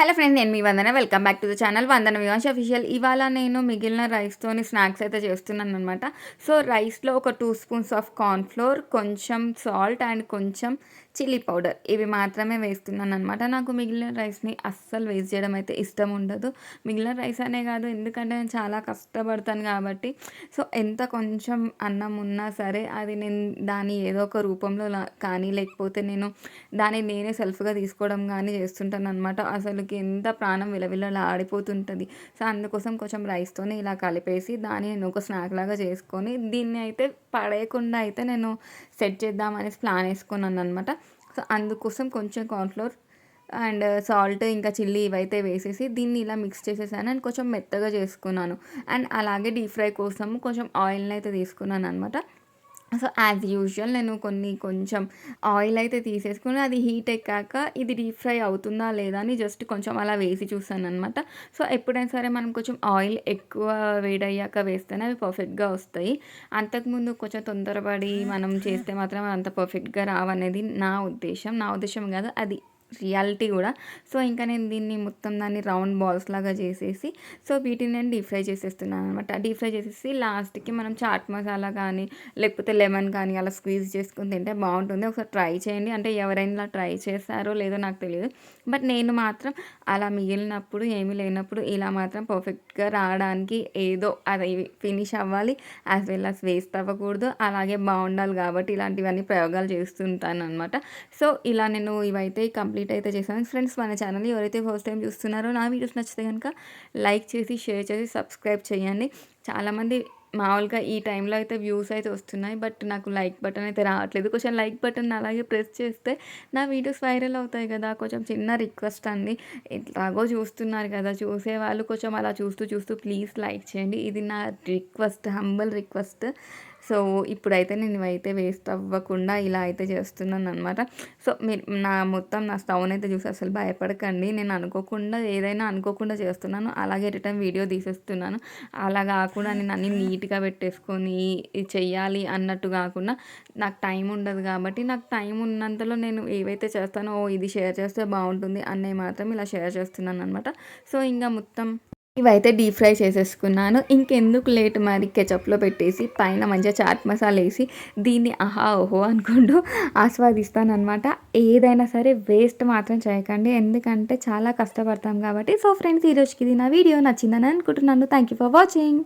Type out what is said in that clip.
Hello నేను మీ Vandana. Welcome back to the channel. Vandana Vivamsha official ఇవాళ నేను మిగిలిన రైస్తోని స్నాక్స్ అయితే చేస్తున్నాను అనమాట సో రైస్లో ఒక టూ స్పూన్స్ ఆఫ్ కార్న్ఫ్లోర్ కొంచెం సాల్ట్ అండ్ కొంచెం చిల్లీ పౌడర్ ఇవి మాత్రమే వేస్తున్నాను అనమాట నాకు మిగిలిన రైస్ని అస్సలు వేస్ట్ చేయడం అయితే ఇష్టం ఉండదు. మిగిలిన రైస్ అనే కాదు ఎందుకంటే నేను చాలా కష్టపడతాను కాబట్టి. సో ఎంత కొంచెం అన్నం ఉన్నా సరే అది నేను దాని ఏదో ఒక రూపంలో కానీ లేకపోతే నేను దాన్ని నేనే సెల్ఫ్గా తీసుకోవడం కానీ చేస్తుంటాను అనమాట మనకి ఎంత ప్రాణం విలవిలలా ఆడిపోతుంటుంది. సో అందుకోసం కొంచెం రైస్తోనే ఇలా కలిపేసి దాన్ని నేను ఒక స్నాక్ లాగా చేసుకొని దీన్ని అయితే పడేయకుండా అయితే నేను సెట్ చేద్దామనేసి ప్లాన్ వేసుకున్నాను అనమాట సో అందుకోసం కొంచెం కార్న్ఫ్లోర్ అండ్ సాల్ట్ ఇంకా చిల్లీ ఇవైతే వేసేసి దీన్ని ఇలా మిక్స్ చేసేసాను అండ్ కొంచెం మెత్తగా చేసుకున్నాను. అండ్ అలాగే డీప్ ఫ్రై కోసం కొంచెం ఆయిల్ని అయితే తీసుకున్నాను అనమాట సో యాజ్ యూజువల్ నేను కొన్ని కొంచెం ఆయిల్ అయితే తీసేసుకుని అది హీట్ ఎక్కాక ఇది డీప్ ఫ్రై అవుతుందా లేదా అని జస్ట్ కొంచెం అలా వేసి చూసాను అనమాట సో ఎప్పుడైనా సరే మనం కొంచెం ఆయిల్ ఎక్కువ వేడయ్యాక వేస్తేనే అవి పర్ఫెక్ట్గా వస్తాయి. అంతకుముందు కొంచెం తొందరపడి మనం చేస్తే మాత్రం అంత పర్ఫెక్ట్గా రావనేది నా ఉద్దేశం. నా ఉద్దేశం కాదు అది రియాలిటీ కూడా. సో ఇంకా నేను దీన్ని మొత్తం దాన్ని రౌండ్ బాల్స్ లాగా చేసేసి సో వీటిని నేను డీప్ ఫ్రై చేసేస్తున్నాను అనమాట డీప్ ఫ్రై చేసేసి లాస్ట్కి మనం చాట్ మసాలా కానీ లేకపోతే లెమన్ కానీ అలా స్క్వీజ్ చేసుకుని తింటే బాగుంటుంది. ఒకసారి ట్రై చేయండి. అంటే ఎవరైనా ట్రై చేస్తారో లేదో నాకు తెలియదు. బట్ నేను మాత్రం అలా మిగిలినప్పుడు ఏమీ లేనప్పుడు ఇలా మాత్రం పర్ఫెక్ట్గా రావడానికి ఏదో అది ఫినిష్ అవ్వాలి. యాజ్ వెల్ అస్ వేస్ట్ అవ్వకూడదు. అలాగే బాగుండాలి కాబట్టి ఇలాంటివన్నీ ప్రయోగాలు చేస్తుంటాను అనమాట సో ఇలా నేను ఇవైతే కంప్లీట్ కంప్లీట్ అయితే చేశాను. ఫ్రెండ్స్ మన ఛానల్ ఎవరైతే ఫస్ట్ టైం చూస్తున్నారో నా వీడియోస్ నచ్చితే కనుక లైక్ చేసి షేర్ చేసి సబ్స్క్రైబ్ చేయండి. చాలామంది మామూలుగా ఈ టైంలో అయితే వ్యూస్ అయితే వస్తున్నాయి. బట్ నాకు లైక్ బటన్ అయితే రావట్లేదు. కొంచెం లైక్ బటన్ అలాగే ప్రెస్ చేస్తే నా వీడియోస్ వైరల్ అవుతాయి కదా. కొంచెం చిన్న రిక్వెస్ట్ అండి. ఎట్లాగో చూస్తున్నారు కదా. చూసే వాళ్ళు కొంచెం అలా చూస్తూ చూస్తూ ప్లీజ్ లైక్ చేయండి. ఇది నా రిక్వెస్ట్ హంబల్ రిక్వెస్ట్. సో ఇప్పుడైతే నేను ఇవైతే వేస్ట్ అవ్వకుండా ఇలా అయితే చేస్తున్నాను అనమాట సో మీరు నా మొత్తం నా స్టవ్ని అయితే చూసి అసలు భయపడకండి. నేను అనుకోకుండా ఏదైనా అనుకోకుండా చేస్తున్నాను. అలాగే రిటర్న్ వీడియో తీసేస్తున్నాను. అలా కాకుండా నేను అన్ని నీట్ నీట్గా పెట్టేసుకొని చెయ్యాలి అన్నట్టు కాకుండా నాకు టైం ఉండదు కాబట్టి నాకు టైం ఉన్నంతలో నేను ఏవైతే చేస్తానో ఇది షేర్ చేస్తే బాగుంటుంది అన్నవి మాత్రం ఇలా షేర్ చేస్తున్నాను అనమాట సో ఇంకా మొత్తం ఇవైతే డీప్ ఫ్రై చేసేసుకున్నాను. ఇంకెందుకు లేట్ మరి కెచప్లో పెట్టేసి పైన మంచిగా చాట్ మసాలా వేసి దీన్ని ఆహా ఓహో అనుకుంటూ ఆస్వాదిస్తాను అనమాట ఏదైనా సరే వేస్ట్ మాత్రం చేయకండి. ఎందుకంటే చాలా కష్టపడతాం కాబట్టి. సో ఫ్రెండ్స్ ఈరోజుకి ఇది నా వీడియో. నచ్చిందని అనుకుంటున్నాను. Thank you for watching